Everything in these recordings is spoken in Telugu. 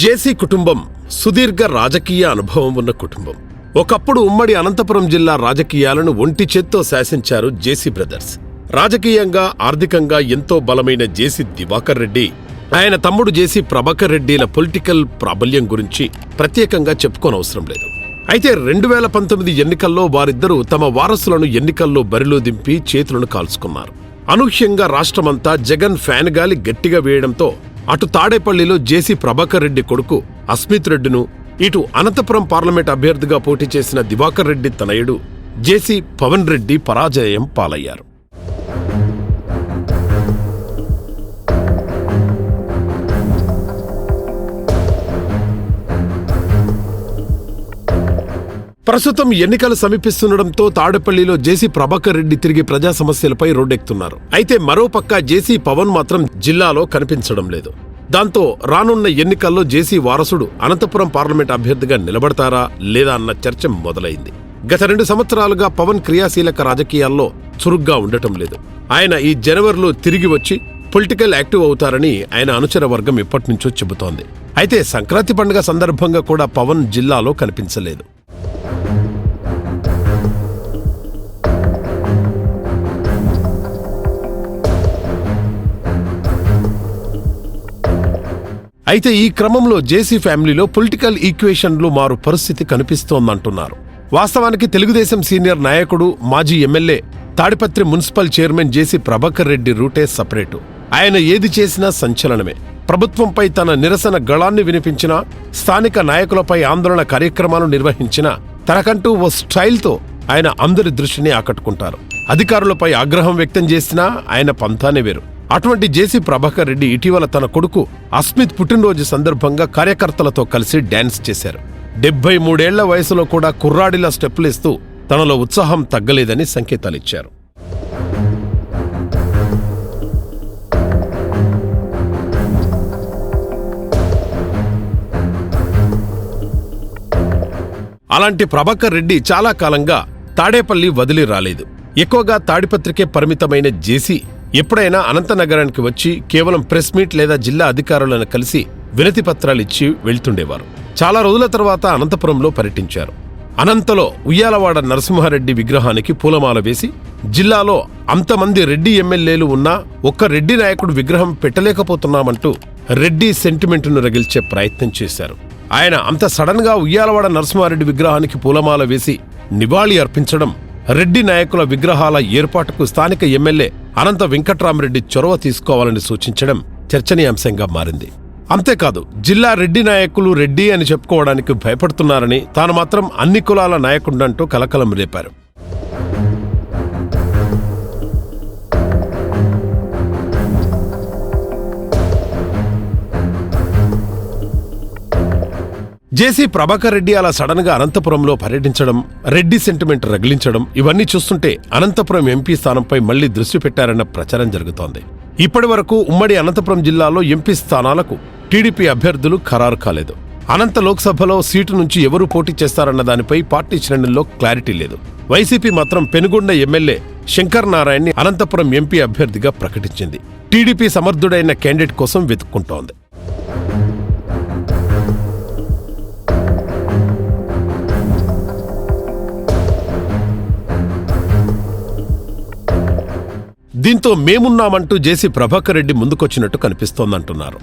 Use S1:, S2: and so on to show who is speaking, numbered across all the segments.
S1: జేసీ కుటుంబం సుదీర్ఘ రాజకీయ అనుభవం ఉన్న కుటుంబం. ఒకప్పుడు ఉమ్మడి అనంతపురం జిల్లా రాజకీయాలను ఒంటి చేత్తో శాసించారు జేసీ బ్రదర్స్. రాజకీయంగా ఆర్థికంగా ఎంతో బలమైన జేసీ దివాకర్ రెడ్డి ఆయన తమ్ముడు జేసీ ప్రభాకర్ రెడ్డిల పొలిటికల్ ప్రాబల్యం గురించి ప్రత్యేకంగా చెప్పుకోనవసరం లేదు. అయితే రెండు వేల పంతొమ్మిది ఎన్నికల్లో వారిద్దరూ తమ వారసులను ఎన్నికల్లో బరిలో దింపి చేతులను కాల్చుకున్నారు. అనూహ్యంగా రాష్ట్రమంతా జగన్ ఫ్యాన్ గాలి గట్టిగా వేయడంతో అటు తాడేపల్లిలో జేసీ ప్రభాకర్ రెడ్డి కొడుకు అస్మిత్ రెడ్డిను ఇటు అనంతపురం పార్లమెంట్ అభ్యర్థిగా పోటీ చేసిన దివాకర్ రెడ్డి తనయుడు జేసీ పవన్ రెడ్డి పరాజయం పాలయ్యారు. ప్రస్తుతం ఎన్నికలు సమీపిస్తుండటంతో తాడేపల్లిలో జేసీ ప్రభాకర్ రెడ్డి తిరిగి ప్రజా సమస్యలపై రోడ్డెక్కుతున్నారు అయితే మరోపక్క జేసీ పవన్ మాత్రం జిల్లాలో కనిపించడం లేదు. దాంతో రానున్న ఎన్నికల్లో జేసీ వారసుడు అనంతపురం పార్లమెంట్ అభ్యర్థిగా నిలబడతారా లేదా అన్న చర్చ మొదలైంది. గత రెండు సంవత్సరాలుగా పవన్ క్రియాశీలక రాజకీయాల్లో చురుగ్గా ఉండటం లేదు. ఆయన ఈ జనవరిలో తిరిగి వచ్చి పొలిటికల్ యాక్టివ్ అవుతారని ఆయన అనుచర వర్గం ఇప్పటినుంచో చెబుతోంది. అయితే సంక్రాంతి పండుగ సందర్భంగా కూడా పవన్ జిల్లాలో కనిపించలేదు. అయితే ఈ క్రమంలో జేసీ ఫ్యామిలీలో పొలిటికల్ ఈక్వేషన్లు మారు పరిస్థితి కనిపిస్తోందంటున్నారు. వాస్తవానికి తెలుగుదేశం సీనియర్ నాయకుడు మాజీ MLA Tadipatri municipal chairman JC Prabhakar Reddy రూటే సపరేటు. ఆయన ఏది చేసినా సంచలనమే. ప్రభుత్వంపై తన నిరసన గళాన్ని వినిపించినా స్థానిక నాయకులపై ఆందోళన కార్యక్రమాలు నిర్వహించినా తనకంటూ ఓ స్టైల్తో ఆయన అందరి దృష్టిని ఆకట్టుకుంటారు. అధికారులపై ఆగ్రహం వ్యక్తం చేసినా ఆయన పంతానే వేరు. అటువంటి జేసీ ప్రభాకర్ రెడ్డి ఇటీవల తన కొడుకు అస్మిత్ పుట్టినరోజు సందర్భంగా కార్యకర్తలతో కలిసి డ్యాన్స్ చేశారు. డెబ్బై మూడేళ్ళ వయసులో కూడా కుర్రాడిలా స్టెప్పులేస్తూ తనలో ఉత్సాహం తగ్గలేదని సంకేతాలిచ్చారు. అలాంటి ప్రభాకర్ రెడ్డి చాలా కాలంగా తాడేపల్లి వదిలి రాలేదు. ఎక్కువగా తాడిపత్రికే పరిమితమైన జేసీ ఎప్పుడైనా అనంతనగరానికి వచ్చి కేవలం ప్రెస్ మీట్ లేదా జిల్లా అధికారులను కలిసి వినతి పత్రాలిచ్చి వెళ్తుండేవారు. చాలా రోజుల తర్వాత అనంతపురంలో పర్యటించారు. అనంతలో ఉయ్యాలవాడ నరసింహారెడ్డి విగ్రహానికి పూలమాల వేసి జిల్లాలో అంతమంది రెడ్డి ఎమ్మెల్యేలు ఉన్నా ఒక్క రెడ్డి నాయకుడు విగ్రహం పెట్టలేకపోతున్నామంటూ రెడ్డి సెంటిమెంటును రగిల్చే ప్రయత్నం చేశారు. ఆయన అంత సడన్గా ఉయ్యాలవాడ నరసింహారెడ్డి విగ్రహానికి పూలమాల వేసి నివాళి అర్పించడం రెడ్డి నాయకుల విగ్రహాల ఏర్పాటుకు స్థానిక ఎమ్మెల్యే అనంత వెంకట్రామరెడ్డి చొరవ తీసుకోవాలని సూచించడం చర్చనీయాంశంగా మారింది. అంతేకాదు జిల్లా రెడ్డి నాయకులు రెడ్డి అని చెప్పుకోవడానికి భయపడుతున్నారని తాను మాత్రం అన్ని కులాల నాయకుడంటూ కలకలం రేపారు. జేసీ ప్రభాకర్ రెడ్డి అలా సడన్గా అనంతపురంలో పర్యటించడం రెడ్డి సెంటిమెంట్ రగిలించడం ఇవన్నీ చూస్తుంటే అనంతపురం ఎంపీ స్థానంపై మళ్ళీ దృష్టి పెట్టారన్న ప్రచారం జరుగుతోంది. ఇప్పటి వరకు ఉమ్మడి అనంతపురం జిల్లాలో ఎంపీ స్థానాలకు టీడీపీ అభ్యర్థులు ఖరారు కాలేదు. అనంత లోక్సభలో సీటు నుంచి ఎవరు పోటీ చేస్తారన్న దానిపై పార్టీ శ్రేణుల్లో క్లారిటీ లేదు. వైసీపీ మాత్రం పెనుగొండ ఎమ్మెల్యే శంకర్ నారాయణ్ని అనంతపురం ఎంపీ అభ్యర్థిగా ప్రకటించింది. టీడీపీ సమర్థుడైన క్యాండిడేట్ కోసం వెతుక్కుంటోంది. దీంతో మేమున్నామంటూ జేసీ ప్రభాకర్ రెడ్డి ముందుకొచ్చినట్టు కనిపిస్తోందంటున్నారు.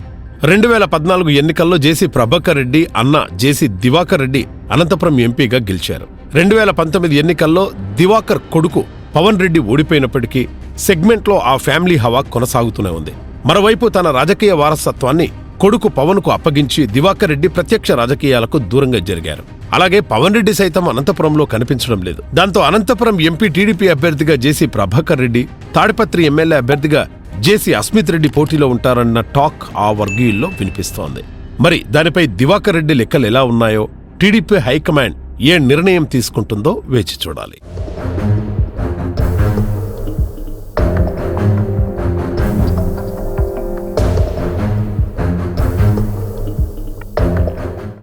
S1: రెండు వేల పద్నాలుగు ఎన్నికల్లో జేసీ ప్రభాకర్ రెడ్డి అన్న జేసీ దివాకర్ రెడ్డి అనంతపురం ఎంపీగా గెలిచారు. రెండు వేల పంతొమ్మిది ఎన్నికల్లో దివాకర్ కొడుకు పవన్ రెడ్డి ఓడిపోయినప్పటికీ సెగ్మెంట్లో ఆ ఫ్యామిలీ హవా కొనసాగుతూనే ఉంది. మరోవైపు తన రాజకీయ వారసత్వాన్ని కొడుకు పవన్కు అప్పగించి దివాకర్ రెడ్డి ప్రత్యక్ష రాజకీయాలకు దూరంగా జరిగారు. అలాగే పవన్ రెడ్డి సైతం అనంతపురంలో కనిపించడం లేదు. దాంతో అనంతపురం ఎంపీ టీడీపీ అభ్యర్థిగా జేసీ ప్రభాకర్ రెడ్డి తాడిపత్రి ఎమ్మెల్యే అభ్యర్థిగా జేసీ అస్మిత్ రెడ్డి పోటీలో ఉంటారన్న టాక్ ఆ వర్గీయుల్లో వినిపిస్తోంది. మరి దానిపై దివాకర్ రెడ్డి లెక్కలు ఎలా ఉన్నాయో టీడీపీ హైకమాండ్ ఏ నిర్ణయం తీసుకుంటుందో వేచి చూడాలి.